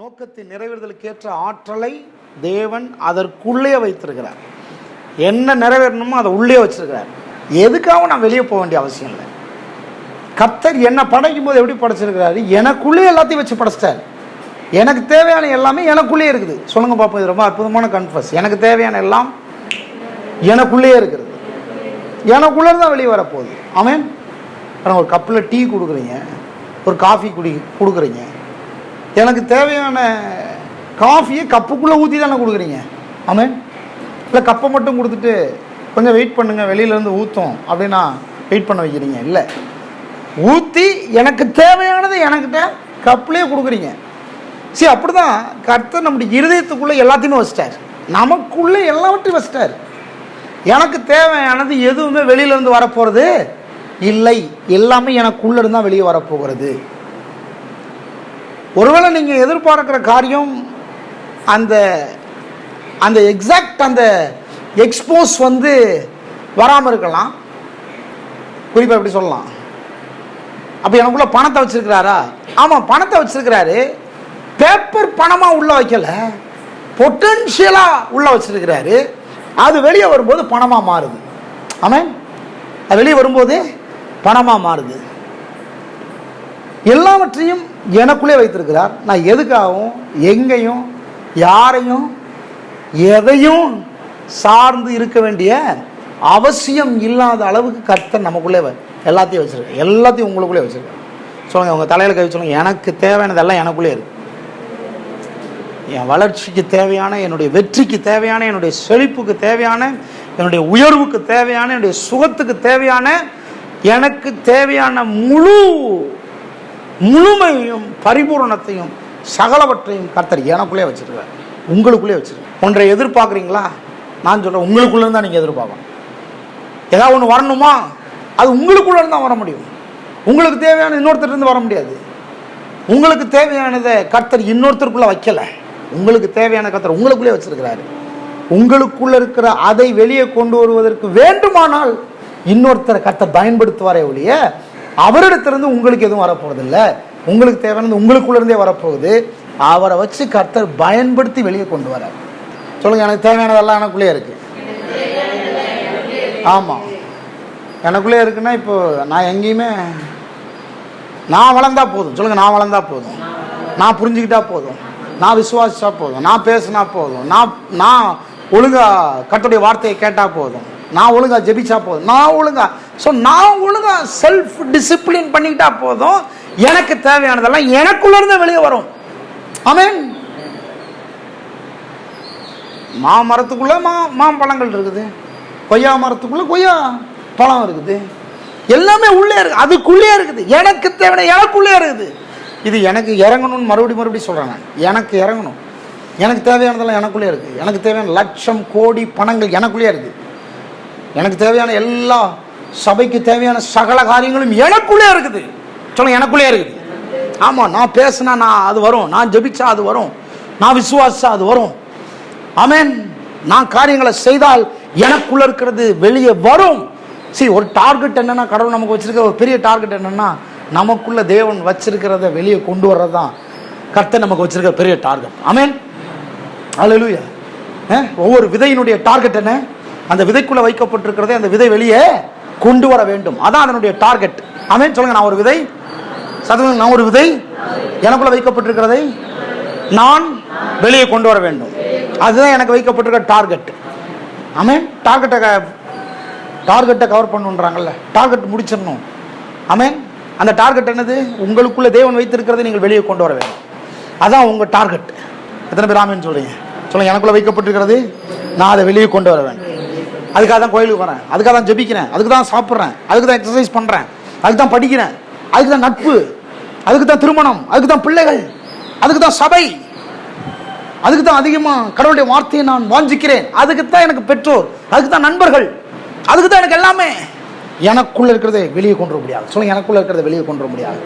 நோக்கத்தை நிறைவேறுதலுக்கேற்ற ஆற்றலை தேவன் அதற்குள்ளே வைத்திருக்கிறார். என்ன நிறைவேறணுமோ அதை உள்ளே வச்சிருக்கிறார். எதுக்காக நான் வெளியே போக வேண்டிய அவசியம் இல்லை. கத்தர் என்னை படைக்கும் போது எப்படி படைச்சிருக்கிறாரு? எனக்குள்ளே எல்லாத்தையும் வச்சு படைச்சிட்டார். எனக்கு தேவையான எல்லாமே எனக்குள்ளே இருக்குது. சொல்லுங்க பார்ப்போம் இது ரொம்ப அற்புதமான கன்ஃபஸ் எனக்கு தேவையான எல்லாம் எனக்குள்ளேயே இருக்கிறது எனக்குள்ளே தான் வெளியே வரப்போகுது. அவன் ஒரு கப்பில் டீ கொடுக்குறீங்க. ஒரு காஃபி குடி கொடுக்குறீங்க. எனக்கு தேவையான காஃபியை கப்புக்குள்ளே ஊற்றி தானே கொடுக்குறீங்க. ஆமாம் இல்லை கப்பை மட்டும் கொடுத்துட்டு கொஞ்சம் வெயிட் பண்ணுங்கள் வெளியிலேருந்து ஊற்றும் அப்படின்னா வெயிட் பண்ண வைக்கிறீங்க. இல்லை. ஊற்றி எனக்கு தேவையானதை எனக்கிட்ட கப்லேயே கொடுக்குறீங்க. சரி அப்படி தான் கர்த்தர் நம்முடைய இருதயத்துக்குள்ளே எல்லாத்தையுமே வச்சிட்டார். நமக்குள்ளே எல்லாவற்றையும் வச்சிட்டார். எனக்கு தேவையானது எதுவுமே வெளியிலேருந்து வரப்போகிறது இல்லை. எல்லாமே எனக்குள்ளே இருந்தால் வெளியே வரப்போகிறது. ஒருவேளை நீங்கள் எதிர்பார்க்குற காரியம் அந்த அந்த எக்ஸாக்ட் அந்த எக்ஸ்போஸ் வந்து வராமல் இருக்கலாம். குறிப்பாக எப்படி சொல்லலாம். அப்போ எனக்குள்ள பணத்தை வச்சுருக்கிறாரா? ஆமாம் பணத்தை வச்சுருக்கிறாரு. பேப்பர் பணமாக உள்ளே வைக்கலை. பொட்டன்ஷியலாக உள்ளே வச்சுருக்கிறாரு. அது வெளியே வரும்போது பணமாக மாறுது. ஆமாம் அது வெளியே வரும்போது பணமாக மாறுது. எல்லாவற்றையும் எனக்குள்ளே வைத்திருக்கிறார். நான் எதுக்காகவும் எங்கேயும் யாரையும் எதையும் சார்ந்து இருக்க வேண்டிய அவசியம் இல்லாத அளவுக்கு கர்த்தர் நமக்குள்ளே வ- எல்லாத்தையும் வச்சுருக்கேன் எல்லாத்தையும் உங்களுக்குள்ளே வச்சுருக்கேன் சொல்லுங்கள் உங்கள் தலையில் கவி சொல்லுங்கள் எனக்கு தேவையானதெல்லாம் எனக்குள்ளே இருக்குது என் வளர்ச்சிக்கு தேவையான என்னுடைய வெற்றிக்கு தேவையான என்னுடைய செழிப்புக்கு தேவையான என்னுடைய உயர்வுக்கு தேவையான என்னுடைய சுகத்துக்கு தேவையான எனக்கு தேவையான முழு முழுமையையும் பரிபூரணத்தையும் சகலவற்றையும் கர்த்தர் எனக்குள்ளே வச்சுருக்கார். உங்களுக்குள்ளே வச்சுருக்கேன் ஒன்றை எதிர்பார்க்குறீங்களா? நான் சொல்கிறேன் உங்களுக்குள்ளே தான் நீங்கள் எதிர்பார்க்கணும் ஏதாவது ஒன்று வரணுமா? அது உங்களுக்குள்ளே தான் வர முடியும். உங்களுக்கு தேவையான இன்னொருத்தர் இருந்து வர முடியாது. உங்களுக்கு தேவையானதை கர்த்தர் இன்னொருத்தருக்குள்ளே வைக்கல. உங்களுக்கு தேவையான கர்த்தர் உங்களுக்குள்ளே வச்சுருக்கிறாரு. உங்களுக்குள்ளே இருக்கிற அதை வெளியே கொண்டு வருவதற்கு வேண்டுமானால் இன்னொருத்தரை கர்த்தர் பயன்படுத்துவாரே ஒழிய அவரிடத்திலிருந்து உங்களுக்கு எதுவும் வரப்போறதில்ல. உங்களுக்கு தேவையானது உங்களுக்குள்ளேருந்தே வரப்போகுது. அவரை வச்சு கர்த்தர் பயன்படுத்தி வெளியே கொண்டு வரார். சொல்லுங்க எனக்கு தேவையானதெல்லாம் எனக்குள்ளே இருக்கு. ஆமாம் எனக்குள்ளே இருக்குன்னா இப்போ நான் எங்கேயுமே நான் வளர்ந்தா போதும். சொல்லுங்க நான் வளர்ந்தா போதும். நான் புரிஞ்சுக்கிட்டா போதும். நான் விசுவாசிச்சா போதும். நான் பேசினா போதும். நான் நான் ஒழுங்காக கர்த்தருடைய வார்த்தையை கேட்டால் போதும். நான் ஒழுங்கா ஜெபிச்சா போதும். நான் ஒழுங்கா. ஸோ நான் ஒழுங்கா செல்ஃப் டிசிப்ளின் பண்ணிக்கிட்டா போதும். எனக்கு தேவையானதெல்லாம் எனக்குள்ளேருந்து வெளியே வரும். ஆமேன் மாமரத்துக்குள்ளே மா மாம்பழங்கள் இருக்குது. கொய்யா மரத்துக்குள்ளே கொய்யா பழம் இருக்குது. எல்லாமே உள்ளே இருக்குது அதுக்குள்ளே இருக்குது. எனக்கு தேவை எனக்குள்ளே இருக்குது. இது எனக்கு இறங்கணும்னு மறுபடியும் மறுபடியும் சொல்கிறேன் நான் எனக்கு இறங்கணும். எனக்கு தேவையானதெல்லாம் எனக்குள்ளே இருக்குது எனக்கு தேவையான லட்சம் கோடி பணங்கள் எனக்குள்ளேயே இருக்குது எனக்கு தேவையான எல்லா சபைக்கு தேவையான சகல காரியங்களும் எனக்குள்ளே இருக்குது. சொல்லுங்க எனக்குள்ளே இருக்குது. ஆமாம் நான் பேசினா நான் அது வரும். நான் ஜபிச்சா அது வரும். நான் விசுவாசா அது வரும். ஆமேன் நான் காரியங்களை செய்தால் எனக்குள்ள இருக்கிறது வெளியே வரும். சரி ஒரு டார்கெட் என்னென்னா கடவுள் நமக்கு வச்சுருக்க ஒரு பெரிய டார்கெட் என்னென்னா நமக்குள்ள தேவன் வச்சிருக்கிறத வெளியே கொண்டு வர்றது தான் கர்த்தர் நமக்கு வச்சிருக்கிற பெரிய டார்கெட் ஆமென் அல்லேலூயா ஒவ்வொரு விதையினுடைய டார்கெட் என்ன? அந்த விதைக்குள்ள வைக்கப்பட்டிருக்கிறதே அந்த விதை வெளியே கொண்டு வர வேண்டும். அதான் அதனுடைய டார்கெட் ஆமென் சொல்லுங்க நான் ஒரு விதை. சதுரங்க நான் ஒரு விதை. எனக்குள்ள வைக்கப்பட்டிருக்கிறதை நான் வெளியே கொண்டு வர வேண்டும். அதுதான் எனக்கு வைக்கப்பட்டிருக்கிற டார்கெட் ஆமென் டார்கெட்டை டார்கெட்டை கவர் பண்ணுன்றாங்கல்ல. டார்கெட் முடிச்சிடணும். அமேன் அந்த டார்கெட் என்னது? உங்களுக்குள்ள தேவன் வைத்திருக்கிறதை நீங்கள் வெளியே கொண்டு வர வேண்டும். அதான் உங்கள் டார்கெட் எத்தனை பேர் ஆமேன்னு சொல்கிறீங்க சொல்லுங்கள் எனக்குள்ளே வைக்கப்பட்டிருக்கிறது. நான் அதை வெளியே கொண்டு வர வேண்டும். அதுக்காக தான் கோயிலுக்கு வரேன் அதுக்காக தான் ஜெபிக்கிறேன். அதுக்கு தான் சாப்பிட்றேன். அதுக்கு தான் எக்ஸசைஸ் பண்ணுறேன் அதுக்கு தான் படிக்கிறேன். அதுக்கு தான் நட்பு. அதுக்கு தான் திருமணம். அதுக்கு தான் பிள்ளைகள். அதுக்கு தான் சபை. அதுக்கு தான் அதிகமாக கடவுளுடைய வார்த்தையை நான் வாஞ்சிக்கிறேன். அதுக்கு தான் எனக்கு பெற்றோர். அதுக்கு தான் நண்பர்கள். அதுக்கு தான் எனக்கு எல்லாமே. எனக்குள்ள இருக்கிறதை வெளியே கொண்டு வர முடியாது. சொல்லுங்க எனக்குள்ள இருக்கிறத வெளியே கொண்டு வர முடியாது.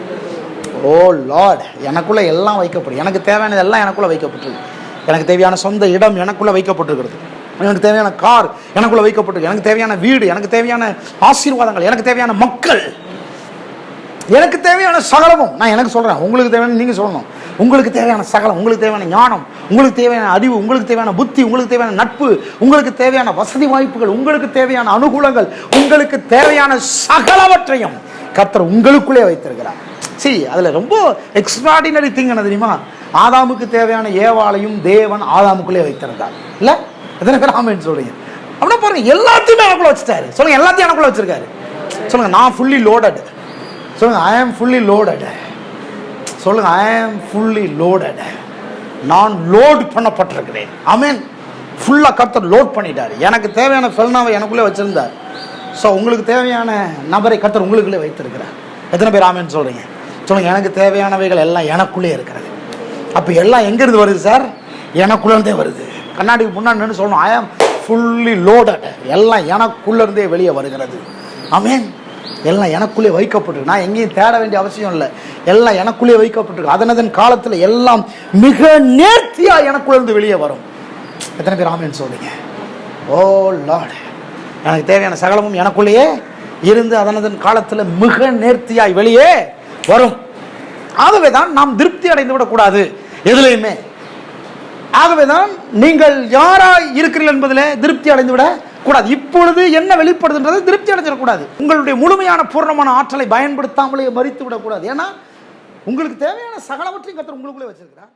ஓ லார்ட் எனக்குள்ள எல்லாம் வைக்கப்படும் எனக்கு தேவையானது எல்லாம் எனக்குள்ள வைக்கப்பட்டிருக்கு. எனக்கு தேவையான சொந்த இடம் எனக்குள்ள வைக்கப்பட்டிருக்கிறது. எனக்கு தேவையான கார் எனக்குள்ள வைக்கப்பட்டிருக்கு. எனக்கு தேவையான வீடு எனக்கு தேவையான ஆசீர்வாதங்கள் எனக்கு தேவையான மக்கள். எனக்கு தேவையான சகலமும். நான் எனக்கு சொல்கிறேன் உங்களுக்கு தேவையான நீங்கள் சொல்லணும். உங்களுக்கு தேவையான சகலம் உங்களுக்கு தேவையான ஞானம் உங்களுக்கு தேவையான அறிவு உங்களுக்கு தேவையான புத்தி உங்களுக்கு தேவையான நட்பு உங்களுக்கு தேவையான வசதி வாய்ப்புகள் உங்களுக்கு தேவையான அனுகூலங்கள் உங்களுக்கு தேவையான சகலவற்றையும் கத்தர் உங்களுக்குள்ளே வைத்திருக்கிறார். சரி அதில் ரொம்ப எக்ஸ்ட்ராடினரி திங் என்ன தெரியுமா? ஆதாமுக்கு தேவையான ஏவாளையும் தேவன் ஆதாமுக்குள்ளே வைத்திருந்தார். இல்லை? எத்தனை பேர் ஆமேன்னு சொல்றீங்க? அப்படின்னா பாருங்க எல்லாத்தையுமே எனக்குள்ள வச்சுட்டாரு. சொல்லுங்க எல்லாத்தையும் எனக்குள்ள வச்சிருக்காரு. சொல்லுங்க நான் ஃபுல்லி லோடட் சொல்லுங்க ஐ ஆம் ஃபுல்லி லோடட் சொல்லுங்க ஐ ஆம் ஃபுல்லி லோடட் நான் லோட் பண்ணப்பட்டிருக்கிறேன். அமேன் ஃபுல்லாக கர்த்தர் லோட் பண்ணிட்டார். எனக்கு தேவையான ஃபெல்னாவை எனக்குள்ளே வச்சுருந்தார். ஸோ உங்களுக்கு தேவையான நபரை கர்த்தர் உங்களுக்குள்ளே வைத்திருக்கிறார். எத்தனை பேர் ஆமென்னு சொல்கிறீங்க சொல்லுங்க எனக்கு தேவையானவைகள் எல்லாம் எனக்குள்ளே இருக்கிறது. அப்போ எல்லாம் எங்கேருந்து வருது சார்? எனக்குள்ளே வருது. கண்ணாடிக்கு முன்னாடி நின்று சொல்லணும். ஐ ஆம் ஃபுல்லி லோடட் எல்லாம் எனக்குள்ளேருந்தே வெளியே வருகிறது. அமேன் எல்லாம் எனக்குள்ளே வைக்கப்பட்டிருக்கு. நான் எங்கேயும் தேட வேண்டிய அவசியம் இல்லை. எல்லாம் எனக்குள்ளே வைக்கப்பட்டிருக்கு. அதனதன் காலத்தில் எல்லாம் மிக நேர்த்தியாக எனக்குள்ளேருந்து வெளியே வரும். எத்தனை பேர் ஆமேன் சொல்றீங்க? ஓ லார்டு எனக்கு தேவையான சகலமும் எனக்குள்ளேயே இருந்து அதனதன் காலத்தில் மிக நேர்த்தியாய் வெளியே வரும். ஆகவே தான் நாம் திருப்தி அடைந்து விடக்கூடாது எதுலையுமே. ஆகவேதான் நீங்கள் யாராக இருக்கிறீர்கள் என்பதில் திருப்தி அடைந்து விட கூடாது. இப்பொழுது என்ன வெளிப்படுதுன்றது திருப்தி அடைஞ்சிடக்கூடாது. உங்களுடைய முழுமையான பூர்ணமான ஆற்றலை பயன்படுத்தாமலே மறித்து விடக்கூடாது ஏன்னா உங்களுக்கு தேவையான சகலவற்றையும் கத்தர் உங்களுக்குள்ளே வச்சிருக்கிறார்.